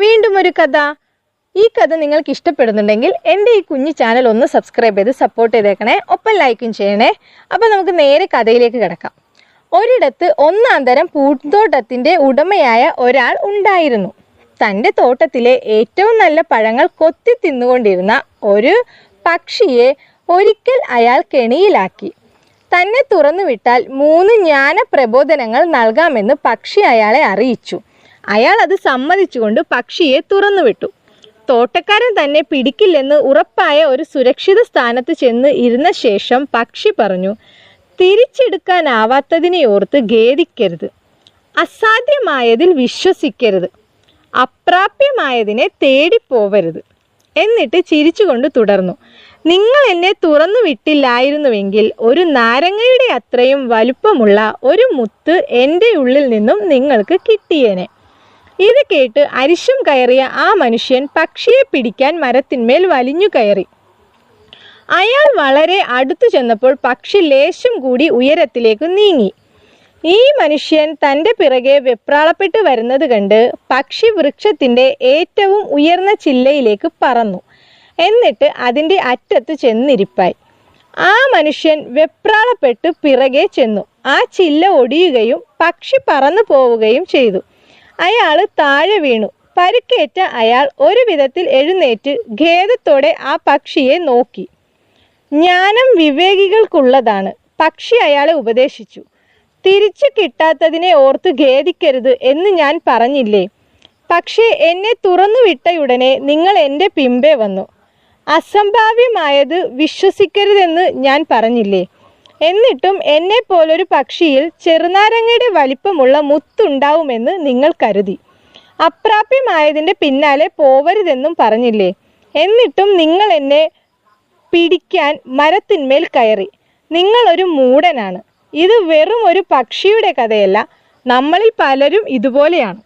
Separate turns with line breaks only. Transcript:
വീണ്ടും ഒരു കഥ. ഈ കഥ നിങ്ങൾക്ക് ഇഷ്ടപ്പെടുന്നുണ്ടെങ്കിൽ എന്റെ ഈ കുഞ്ഞു ചാനൽ ഒന്ന് സബ്സ്ക്രൈബ് ചെയ്ത് സപ്പോർട്ട് ചെയ്തേക്കണേ. ഒപ്പം ലൈക്കും ചെയ്യണേ. അപ്പം നമുക്ക് നേരെ കഥയിലേക്ക് കിടക്കാം. ഒരിടത്ത് ഒന്നാം തരം പൂന്തോട്ടത്തിന്റെ ഉടമയായ ഒരാൾ ഉണ്ടായിരുന്നു. തന്റെ തോട്ടത്തിലെ ഏറ്റവും നല്ല പഴങ്ങൾ കൊത്തി തിന്നുകൊണ്ടിരുന്ന ഒരു പക്ഷിയെ ഒരിക്കൽ അയാൾ കെണിയിലാക്കി. തന്നെ തുറന്നു വിട്ടാൽ മൂന്ന് ജ്ഞാന പ്രബോധനങ്ങൾ നൽകാമെന്ന് പക്ഷി അയാളെ അറിയിച്ചു. അയാൾ അത് സമ്മതിച്ചുകൊണ്ട് പക്ഷിയെ തുറന്നുവിട്ടു തോട്ടക്കാരൻ തന്നെ പിടിക്കില്ലെന്ന് ഉറപ്പായ ഒരു സുരക്ഷിത സ്ഥാനത്ത് ചെന്ന് ഇരുന്ന ശേഷം പക്ഷി പറഞ്ഞു തിരിച്ചെടുക്കാനാവാത്തതിനെ ഓർത്ത് ഖേദിക്കരുത്. അസാധ്യമായതിൽ വിശ്വസിക്കരുത്. അപ്രാപ്യമായതിനെ തേടിപ്പോവരുത്. എന്നിട്ട് ചിരിച്ചുകൊണ്ട് തുടർന്നു നിങ്ങൾ എന്നെ തുറന്നു വിട്ടില്ലായിരുന്നുവെങ്കിൽ ഒരു നാരങ്ങയുടെ അത്രയും വലുപ്പമുള്ള ഒരു മുത്ത് എന്റെ ഉള്ളിൽ നിന്നും നിങ്ങൾക്ക് കിട്ടിയേനെ. ഇത് കേട്ട് അരിശം കയറിയ ആ മനുഷ്യൻ പക്ഷിയെ പിടിക്കാൻ മരത്തിന്മേൽ വലിഞ്ഞു കയറി. അയാൾ വളരെ അടുത്തു ചെന്നപ്പോൾ പക്ഷി ലേശം കൂടി ഉയരത്തിലേക്ക് നീങ്ങി. ഈ മനുഷ്യൻ തന്റെ പിറകെ വെപ്രാളപ്പെട്ട് വരുന്നത് കണ്ട് പക്ഷി വൃക്ഷത്തിന്റെ ഏറ്റവും ഉയർന്ന ചില്ലയിലേക്ക് പറന്നു. എന്നിട്ട് അതിന്റെ അറ്റത്ത് ചെന്നിരിപ്പായി. ആ മനുഷ്യൻ വെപ്രാളപ്പെട്ട് പിറകെ ചെന്നു. ആ ചില്ല ഒടിയുകയും പക്ഷി പറന്നു പോവുകയും ചെയ്തു. അയാൾ താഴെ വീണു. പരുക്കേറ്റ അയാൾ ഒരു വിധത്തിൽ എഴുന്നേറ്റ് ഖേദത്തോടെ ആ പക്ഷിയെ നോക്കി. ജ്ഞാനം വിവേകികൾക്കുള്ളതാണ്. പക്ഷി അയാളെ ഉപദേശിച്ചു. തിരിച്ചു കിട്ടാത്തതിനെ ഓർത്ത് ഖേദിക്കരുത് എന്ന് ഞാൻ പറഞ്ഞില്ലേ? പക്ഷേ എന്നെ തുറന്നു വിട്ടയുടനെ നിങ്ങൾ എന്റെ പിമ്പേ വന്നു. അസംഭാവ്യമായത് വിശ്വസിക്കരുതെന്ന് ഞാൻ പറഞ്ഞില്ലേ? എന്നിട്ടും എന്നെ പോലൊരു പക്ഷിയിൽ ചെറുനാരങ്ങയുടെ വലിപ്പമുള്ള മുത്തുണ്ടാവുമെന്ന് നിങ്ങൾ കരുതി. അപ്രാപ്യമായതിന്റെ പിന്നാലെ പോവരുതെന്നും പറഞ്ഞില്ലേ? എന്നിട്ടും നിങ്ങൾ എന്നെ പിടിക്കാൻ മരത്തിന്മേൽ കയറി. നിങ്ങളൊരു മൂടനാണ് ഇത് വെറും ഒരു പക്ഷിയുടെ കഥയല്ല. നമ്മളിൽ പലരും ഇതുപോലെയാണ്.